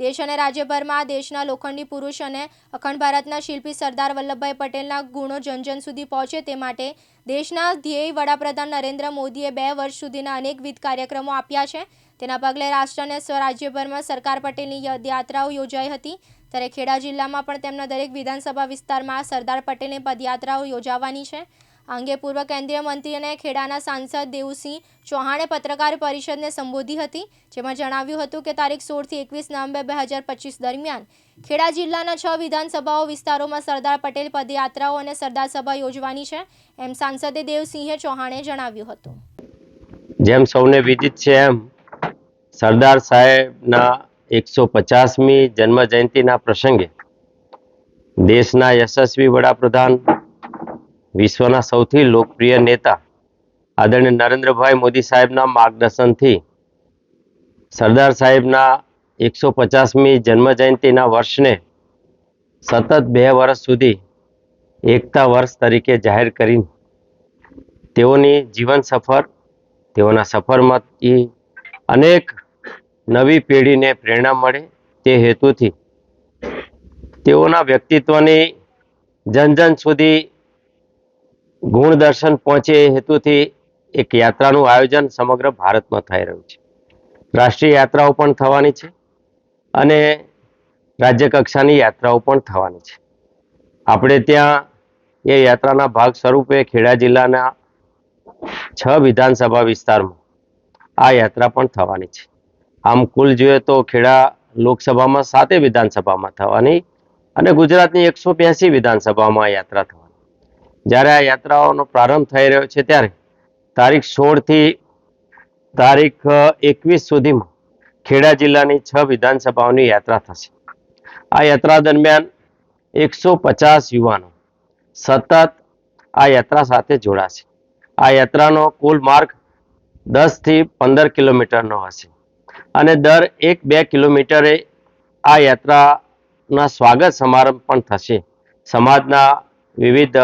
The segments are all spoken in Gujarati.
દેશ અને રાજ્યભરમાં દેશના લોખંડી પુરુષ અને અખંડ ભારતના શિલ્પી સરદાર વલ્લભભાઈ પટેલના ગુણો જન જન સુધી પહોંચે તે માટે દેશના ધ્યેય વડાપ્રધાન નરેન્દ્ર મોદીએ બે વર્ષ સુધીના અનેકવિધ કાર્યક્રમો આપ્યા છે. તેના પગલે રાષ્ટ્ર અને સ્વરાજ્યભરમાં સરકાર પટેલની યાત્રાઓ યોજાઈ હતી. ત્યારે ખેડા જિલ્લામાં પણ તેમના દરેક વિધાનસભા વિસ્તારમાં સરદાર પટેલની પદયાત્રાઓ યોજાવાની છે. આ અંગે પૂર્વ કેન્દ્રીય મંત્રી અને ખેડાના સાંસદ દેવુસિંહ ચૌહાણે પત્રકાર પરિષદને સંબોધી હતી, જેમાં જણાવ્યું હતું કે તારીખ સોળથી એકવીસ નવેમ્બર બે હજાર પચીસ દરમિયાન ખેડા જિલ્લાના છ વિધાનસભાઓ વિસ્તારોમાં સરદાર પટેલ પદયાત્રાઓ અને સરદાર સભા યોજવાની છે, એમ સાંસદે દેવસિંહે ચૌહાણે જણાવ્યું હતું. જેમ સૌને વિદિત છે એમ, સરદાર સાહેબના એકસો પચાસમી જન્મ જયંતિના પ્રસંગે દેશના યશસ્વી વડાપ્રધાન વિશ્વના સૌથી લોકપ્રિય નેતા આદરણીય નરેન્દ્રભાઈ મોદી સાહેબના માર્ગદર્શનથી સરદાર સાહેબના એકસો પચાસમી જન્મ જયંતિના વર્ષને સતત બે વર્ષ સુધી એકતા વર્ષ તરીકે જાહેર કરી તેઓની જીવન સફર, તેઓના સફરમાંથી અનેક નવી પેઢીને પ્રેરણા મળે તે હેતુથી તેઓના વ્યક્તિત્વની જન જન સુધી ગુણદર્શન પહોંચે એ હેતુથી એક યાત્રાનું આયોજન સમગ્ર ભારતમાં થઈ રહ્યું છે. રાષ્ટ્રીય યાત્રાઓ પણ થવાની છે અને રાજ્ય કક્ષાની યાત્રાઓ પણ થવાની છે. આપણે ત્યાં એ યાત્રાના ભાગ સ્વરૂપે ખેડા જિલ્લાના છ વિધાનસભા વિસ્તારમાં આ યાત્રા પણ થવાની છે. આમ કુલ જોઈએ તો ખેડા લોકસભામાં સાતે વિધાનસભામાં થવાની અને ગુજરાતની એકસો બ્યાસી વિધાનસભામાં યાત્રા થવાની. જ્યારે આ યાત્રાઓનો પ્રારંભ થઈ રહ્યો છે ત્યારે તારીખ સોળથી તારીખ એકવીસ સુધીમાં ખેડા જિલ્લાની છ વિધાનસભાઓની યાત્રા થશે. આ યાત્રા દરમિયાન એકસો પચાસ યુવાનો સતત આ યાત્રા સાથે જોડાશે. આ યાત્રાનો કુલ માર્ગ દસથી પંદર કિલોમીટરનો હશે અને દર એક બે કિલોમીટરે આ યાત્રાના સ્વાગત સમારંભ પણ થશે. સમાજના વિવિધ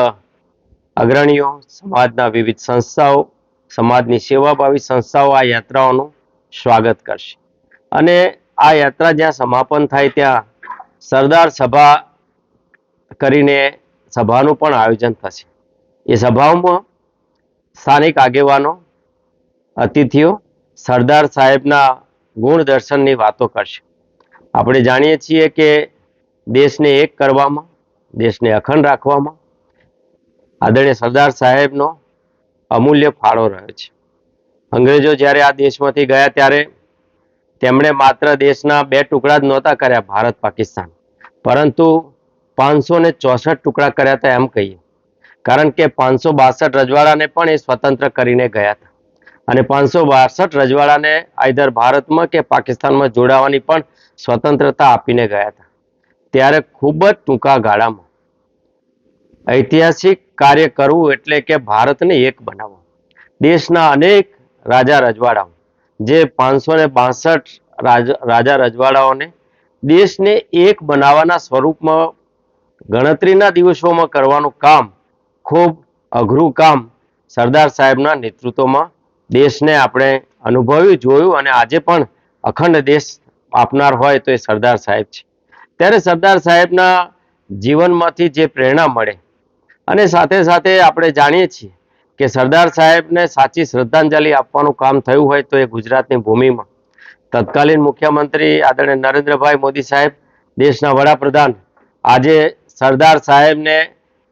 અગ્રણીઓ, સમાજના વિવિધ સંસ્થાઓ, સમાજની સેવાભાવી સંસ્થાઓ આ યાત્રાઓનું સ્વાગત કરશે. અને આ યાત્રા જ્યાં સમાપન થાય ત્યાં સરદાર સભા કરીને સભાનું પણ આયોજન થશે. એ સભાઓમાં સ્થાનિક આગેવાનો, અતિથિઓ, સરદાર સાહેબના ગુણ દર્શનની વાતો કરશે. આપણે જાણીએ છીએ કે દેશને એક કરવામાં, દેશને અખંડ રાખવામાં આદરણીય સરદાર સાહેબનો અમૂલ્ય ફાળો રહ્યો છે. અંગ્રેજો જ્યારે આ દેશમાંથી ગયા ત્યારે તેમણે માત્ર દેશના બે ટુકડા જ નહોતા કર્યા, ભારત, પાકિસ્તાન. પરંતુ પાંચસો ને ચોસઠ ટુકડા કર્યા હતા એમ કહીએ. કારણ કે પાંચસો બાસઠ રજવાડાને પણ એ સ્વતંત્ર કરીને ગયા હતા. અને પાંચસો બાસઠ રજવાડાને આઈધર ભારતમાં કે પાકિસ્તાનમાં જોડાવાની પણ સ્વતંત્રતા આપીને ગયા હતા. ત્યારે ખૂબ જ ટૂંકા ગાળામાં ઐતિહાસિક કાર્ય કરવું એટલે કે ભારતને એક બનાવવું. દેશના અનેક રાજા રજવાડાઓ, જે પાંચસો ને બાસઠ રાજા રજવાડાઓને દેશને એક બનાવવાના સ્વરૂપમાં ગણતરીના દિવસોમાં કરવાનું કામ, ખૂબ અઘરું કામ સરદાર સાહેબના નેતૃત્વમાં દેશને આપણે અનુભવ્યું જોયું અને આજે પણ અખંડ દેશ આપનાર હોય તો એ સરદાર સાહેબ છે. ત્યારે સરદાર સાહેબના જીવનમાંથી જે પ્રેરણા મળે અને સાથે સાથે આપણે જાણીએ છીએ કે સરદાર સાહેબને સાચી શ્રદ્ધાંજલિ આપવાનું કામ થયું હોય તો એ ગુજરાતની ભૂમિમાં. તત્કાલીન મુખ્યમંત્રી આદરણીય નરેન્દ્રભાઈ મોદી સાહેબ, દેશના વડાપ્રધાન, આજે સરદાર સાહેબને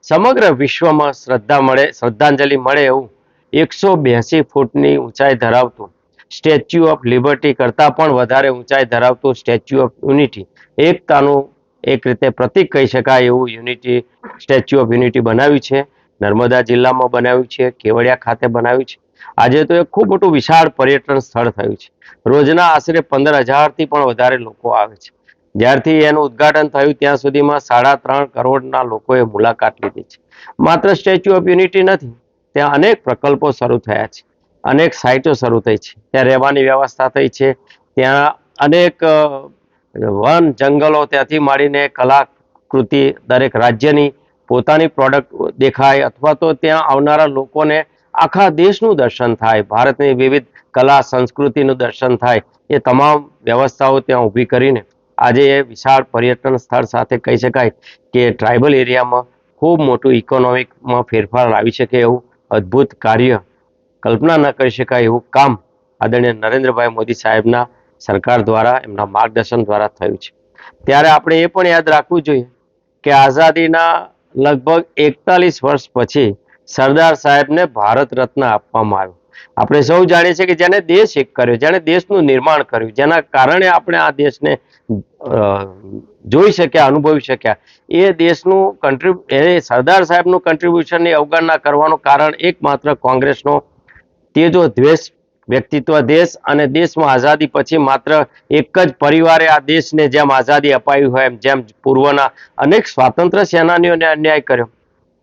સમગ્ર વિશ્વમાં શ્રદ્ધા મળે, શ્રદ્ધાંજલિ મળે એવું એકસો બ્યાસી ફૂટની ઊંચાઈ ધરાવતું, સ્ટેચ્યુ ઓફ લિબર્ટી કરતાં પણ વધારે ઊંચાઈ ધરાવતું સ્ટેચ્યુ ઓફ યુનિટી, એકતાનું એક રીતે પ્રતિક કહી શકાય એવું યુનિટી સ્ટેચ્યુ ઓફ યુનિટી બનાવ્યું છે. નર્મદા જિલ્લામાં બનાવ્યું છે, કેવડિયા ખાતે બનાવ્યું છે. આજે તો એ ખૂબ મોટું વિશાળ પર્યટન સ્થળ થયું છે. રોજના આશરે પંદર હજારથી પણ વધારે લોકો આવે છે. જ્યારથી એનું ઉદ્ઘાટન થયું, ત્યાં સુધીમાં સાડા ત્રણ કરોડના લોકોએ મુલાકાત લીધી છે. માત્ર સ્ટેચ્યુ ઓફ યુનિટી નથી, ત્યાં અનેક પ્રકલ્પો શરૂ થયા છે. અનેક સાઇટો શરૂ થઈ છે. ત્યાં રહેવાની વ્યવસ્થા થઈ છે. ત્યાં અનેક વન જંગલો ત્યાંથી માંડીને કલાકૃતિ દરેક રાજ્યની પોતાની પ્રોડક્ટ દેખાય અથવા તો ત્યાં આવનારા લોકોને આખા દેશનું દર્શન થાય, ભારતની વિવિધ કલા, સંસ્કૃતિનું દર્શન થાય, એ તમામ વ્યવસ્થાઓ ત્યાં ઊભી કરીને આજે એ વિશાળ પર્યટન સ્થળ સાથે કહી શકાય કે ટ્રાઇબલ એરિયામાં ખૂબ મોટું ઇકોનોમિકમાં ફેરફાર લાવી શકે એવું અદ્ભુત કાર્ય કલ્પના ન કરી શકાય એવું કામ આદરણીય નરેન્દ્રભાઈ મોદી સાહેબના સરકાર દ્વારા, એમના માર્ગદર્શન દ્વારા થયું છે. ત્યારે આપણે એ પણ યાદ રાખવું જોઈએ કે આઝાદીના લગભગ એકતાલીસ વર્ષ પછી સરદાર સાહેબને ભારત રત્ન આપવામાં આવ્યો. આપણે સૌ જાણીએ છીએ કે જેને દેશ એક કર્યો, જેને દેશનું નિર્માણ કર્યું, જેના કારણે આપણે આ દેશને જોઈ શક્યા, અનુભવી શક્યા. એ દેશનું કન્ટ્રીબ્યુ એ સરદાર સાહેબનું કન્ટ્રીબ્યુશનની અવગણના કરવાનું કારણ એકમાત્ર કોંગ્રેસનો તેજો દ્વેષ વ્યક્તિત્વ દેશ અને દેશમાં આઝાદી પછી માત્ર એક જ પરિવારે આ દેશને જેમ આઝાદી અપાવી હોય એમ જેમ પૂર્વના અનેક સ્વાતંત્ર્ય સેનાનીઓને અન્યાય કર્યો.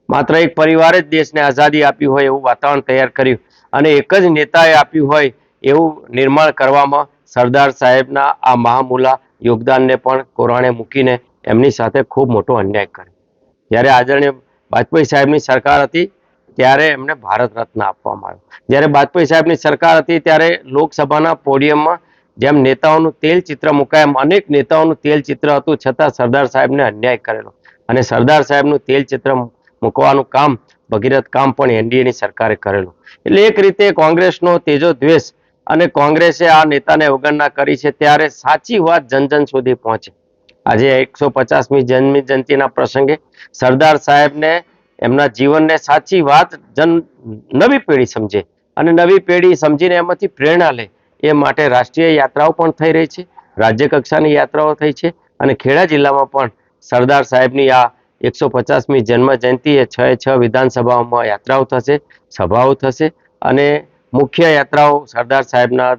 માત્ર એક પરિવારે જ દેશને આઝાદી આપી હોય એવું વાતાવરણ તૈયાર કર્યું અને એક જ નેતાએ આપ્યું હોય એવું નિર્માણ કરવામાં સરદાર સાહેબના આ મહામૂલા યોગદાનને પણ કોરાણે મૂકીને એમની સાથે ખૂબ મોટો અન્યાય કર્યો. જ્યારે આદરણીય વાજપેયી સાહેબની સરકાર હતી ત્યારે એમને ભારત રત્ન આપવામાં આવ્યો. જ્યારે વાજપેયી સાહેબની સરકાર હતી, ત્યારે લોકસભાના પોડિયમમાં જેમ નેતાઓનું તેલ ચિત્ર મુકાય એમ અનેક નેતાઓનું તેલ ચિત્ર હતું, છતાં સરદાર સાહેબને અન્યાય કરેલો. અને સરદાર સાહેબનું તેલ ચિત્ર મૂકવાનું કામ, ભગીરથ કામ પણ એનડીએની સરકારે કરેલું. એટલે એક રીતે કોંગ્રેસનો તેજો દ્વેષ અને કોંગ્રેસે આ નેતાને અવગણના કરી છે, ત્યારે સાચી વાત જન જન સુધી પહોંચે. આજે એકસો પચાસમી જન્મ જયંતિના પ્રસંગે સરદાર સાહેબને એમના જીવનને સાચી વાત જન નવી પેઢી સમજે અને નવી પેઢી સમજીને એમાંથી પ્રેરણા લે. એ માટે રાષ્ટ્રીય યાત્રાઓ પણ થઈ રહી છે, રાજ્ય કક્ષાની યાત્રાઓ થઈ છે અને ખેડા જિલ્લામાં પણ સરદાર સાહેબની આ એકસો પચાસમી જન્મ જયંતિએ છ છ વિધાનસભાઓમાં યાત્રાઓ થશે, સભાઓ થશે અને મુખ્ય યાત્રાઓ સરદાર સાહેબના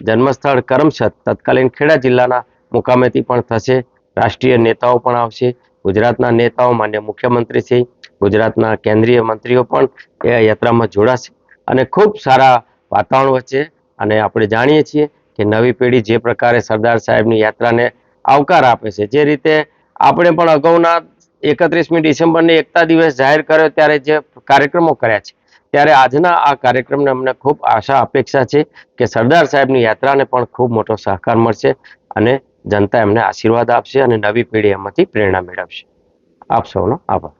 જન્મસ્થળ કરમસદ તત્કાલીન ખેડા જિલ્લાના મુકામેથી પણ થશે. રાષ્ટ્રીય નેતાઓ પણ આવશે. ગુજરાતના નેતાઓ, માન્ય મુખ્યમંત્રી શ્રી ગુજરાતના કેન્દ્રીય મંત્રીઓ પણ એ યાત્રામાં જોડાશે. અને ખૂબ સારા વાતાવરણ વચ્ચે અને આપણે જાણીએ છીએ કે નવી પેઢી જે પ્રકારે સરદાર સાહેબની યાત્રાને આવકાર આપે છે, જે રીતે આપણે પણ અગાઉના એકત્રીસમી ડિસેમ્બરની એકતા દિવસ જાહેર કર્યો ત્યારે જે કાર્યક્રમો કર્યા છે, ત્યારે આજના આ કાર્યક્રમને અમને ખૂબ આશા અપેક્ષા છે કે સરદાર સાહેબની યાત્રાને પણ ખૂબ મોટો સહકાર મળશે અને જનતા એમને આશીર્વાદ આપશે અને નવી પેઢી એમાંથી પ્રેરણા મેળવશે. આપ સૌનો આભાર.